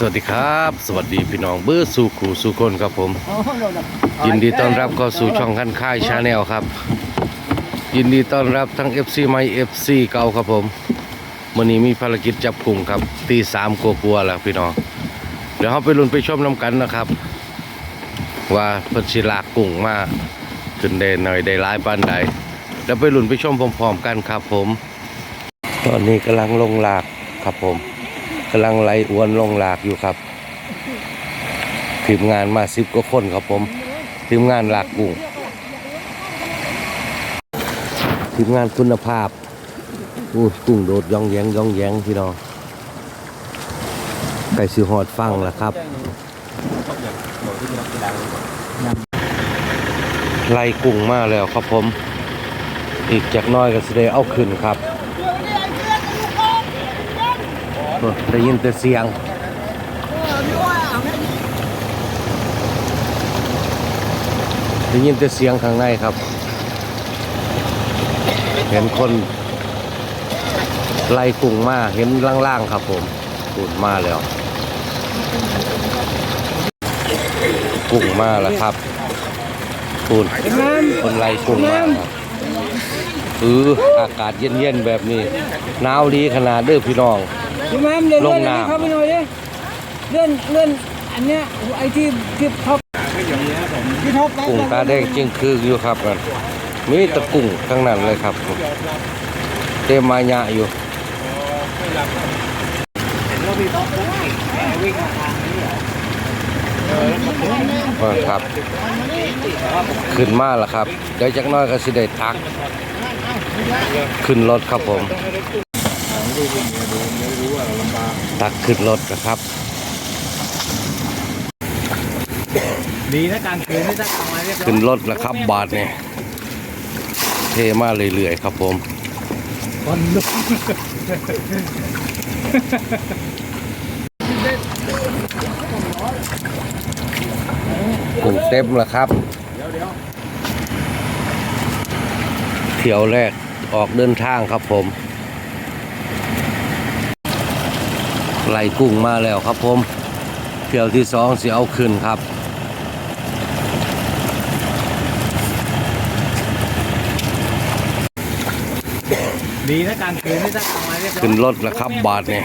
สวัสดีครับ สวัสดีพี่น้องเบอร์สู่ขู่สู่คนครับผม ยินดีต้อนรับเข้าสู่ช่องคันค่ายชาแนลครับ ยินดีต้อนรับทั้ง FC ใหม่ FC เก่าครับผมวันนี้มีภารกิจจับกลุ่มครับตีสามกลัวๆแล้วพี่น้องเดี๋ยวเราไปลุ้นไปชมน้ำกันนะครับ ว่าเพิ่นสิลากกุ้งมาขึ้นได้หน่อยได้หลายปานใดแล้วไปลุ้นไปชมพร้อมๆกันครับผม ตอนนี้กำลังลงหลากครับผม กำลังไล่อวนลงหลากอยู่ครับทีมงานมาสิบกว่าคนครับผมทีมงานหลากกุ้งทีมงานคุณภาพอู้กุ้งโดดย่องแยงย่องแยงพี่น้องไก่สิหอดฟังแล้วครับไล่กุ้งมาแล้วครับผม อีกจากน้อยก็จะได้เอาขึ้นครับ โอ้ ได้ยินแต่เสียงได้ยินแต่เสียงข้างในครับ เห็นคนไล่กุ้งมาเห็นล่างๆครับผมกุ้งมาแล้วกุ้งมาแล้วครับกุ้งคนไล่กุ้งมาครับเอออากาศเย็นๆแบบนี้หนาวดีขนาดเด้อพี่น้อง พี่แม่เลื่อนลเลื่งอนน้ำเข้าไปหน่อยดิเลื่อนเลื่อนอันเนี้ยไอ้ที่ที่ท็อปที่ท็อปกุ้งตาแดงจริงคืออยู่ครับนั่นมีแตะกุ้งทั้งนั้นเลยครับ เต็มมายะอยู่เออครับ ขึ้นมาแล้วครับ เดี๋ยวจักหน้อยก็สิได้ทัก ขึ้นรถครับผม ตักขึ้นรถนะครับ ดีนะการคืนไม่ได้ทำมาเรียบร้อยขึ้นรถแล้วครับ บาทเนี่ยเทมาเรื่อยๆครับผมคนลุกกุ้งเต็มแล้วครับ เที่ยวแรกออกเดินทางครับผม ไล่กุ้งมาแล้วครับผมเที่ยวที่สองสิเอาขึ้นครับดีนะการคืนไม่ได้ทำมาเรียบร้อยขึ้นรถแล้วครับบาทเนี่ย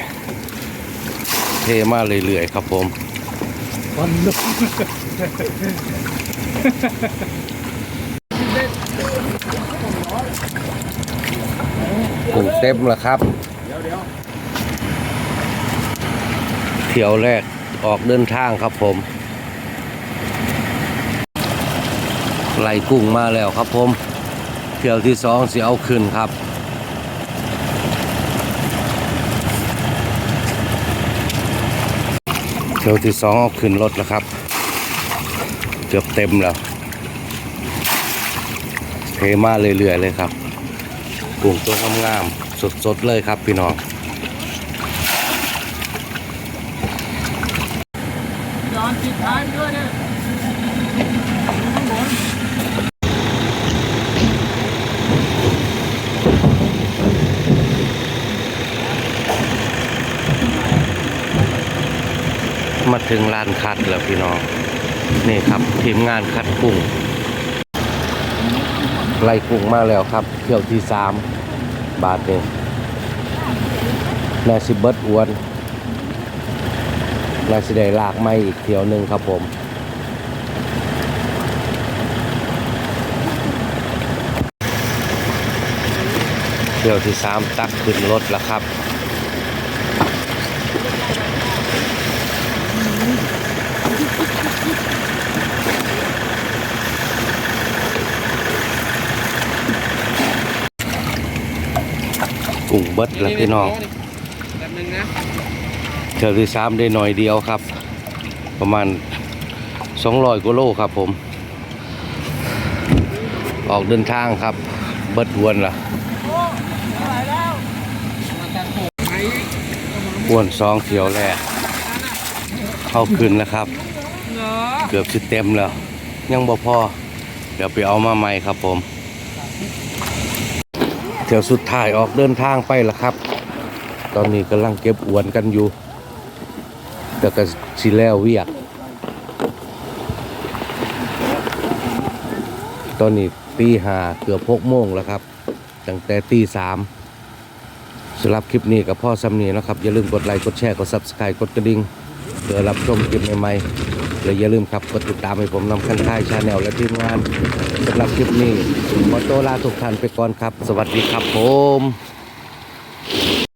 เทมาเรื่อยๆครับผมคนลุกกุ้งเต็มแล้วครับ เที่ยวแรกออกเดินทางครับผมไหลกุ้งมาแล้วครับผมเที่ยวที่สองเสิเอาขึ้นครับเที่ยวที่สองเอาขึ้นรถแล้วครับเกือบเต็มแล้วเทมาเรื่อยๆเลยครับกุ้งตัวงามๆสดๆเลยครับพี่น้อง จอนติดท้ายด้วยเนี่ยมาถึงลานคัดแล้วพี่น้อง นี่ครับทีมงานคัดกุ้งไล่กุ้งมาแล้วครับเที่ยวที่สามบาทนี่นสิเบิดอวน นาสิได้ลากไม่อีกเที่ยวหนึ่งครับผมเที่ยวที่สามตักขึ้นรถแล้วครับกุ้งเบิดแล้วพี่น้องแป๊บนึงนะ ที่ยวที่สามได้หน่อยเดียวครับ ประมาณสองร้อยกว่าโลครับผม ออกเดินทางครับ เบิดอวนล่ะอวนสองเที่ยวแรกเข้าขึ้นแล้วครับเหรอเกือบสิเต็มแล้ว ยังบ่พอ เดี๋ยวไปเอามาใหม่ครับผมเที่ยวสุดท้ายออกเดินทางไปแล้วครับ ตอนนี้กำลังเก็บอวนกันอยู่ แต่ก็สิแล้วเวียก ตอนนี้ตีห้าเกือบหกโมงแล้วครับ ตั้งแต่ตีสามสำหรับคลิปนี้กับพ่อซ้ำนีนะครับ อย่าลืมกดไลค์กดแชร์กด subscribe กดกระดิ่งเพื่อรับชมคลิปใหม่ๆและอย่าลืมครับกดติดตามให้ผมนำคันค่ายชาแนลและทีมงานสำหรับคลิปนี้ขอตัวลาทุกท่านไปก่อนครับ สวัสดีครับผม